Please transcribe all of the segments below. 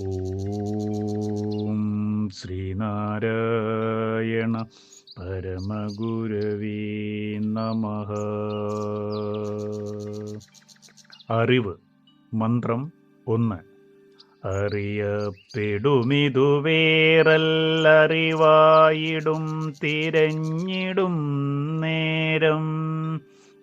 ഓം ശ്രീനാരായണ പരമഗുരവീ നമ. അറിവ് മന്ത്രം ഒന്ന്. അറിയപ്പെടുമിതു വേറല്ലറിവായിടും തിരഞ്ഞിടും നേരം.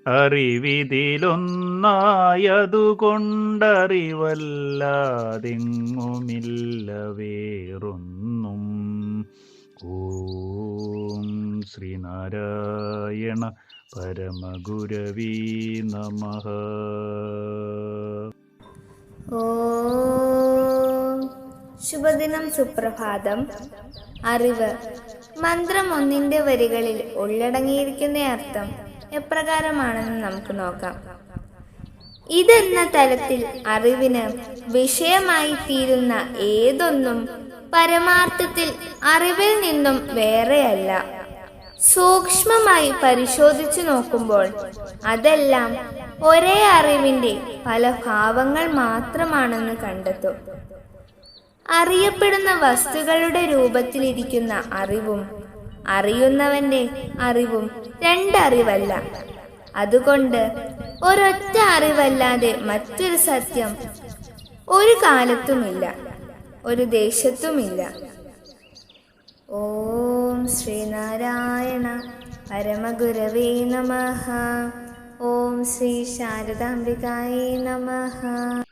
അറിവിതിലൊന്നായതുകൊണ്ടറിവല്ലാതെങ്ങുമില്ല വേറൊന്നും. ഓം ശ്രീനാരായണ പരമഗുരവീ നമ. ശുഭദിനം സുപ്രഭാതം. അറിവ് മന്ത്രം ഒന്നിന്റെ വരികളിൽ ഉള്ളടങ്ങിയിരിക്കുന്ന അർത്ഥം. എപ്രകാരമാണെന്ന് നമുക്ക് നോക്കാം. ഇതെന്ന തലത്തിൽ അറിവിന് വിഷയമായി തീരുന്ന ഏതൊന്നും പരമാർത്ഥത്തിൽ അറിവിൽ നിന്നും വേറെയല്ല. സൂക്ഷ്മമായി പരിശോധിച്ചു നോക്കുമ്പോൾ അതെല്ലാം ഒരേ അറിവിന്റെ പല ഭാവങ്ങൾ മാത്രമാണെന്ന് കണ്ടെത്തും. അറിയപ്പെടുന്ന വസ്തുക്കളുടെ രൂപത്തിലിരിക്കുന്ന അറിവും അറിയുന്നവന്റെ അറിവും രണ്ടറിവല്ല. അതുകൊണ്ട് ഒരൊറ്റ അറിവല്ലാതെ മറ്റൊരു സത്യം ഒരു കാലത്തുമില്ല ഒരു ദേശത്തുമില്ല. ഓം ശ്രീനാരായണ പരമഗുരവേ നമ. ഓം ശ്രീ ശാരദാംബികായേ നമഃ.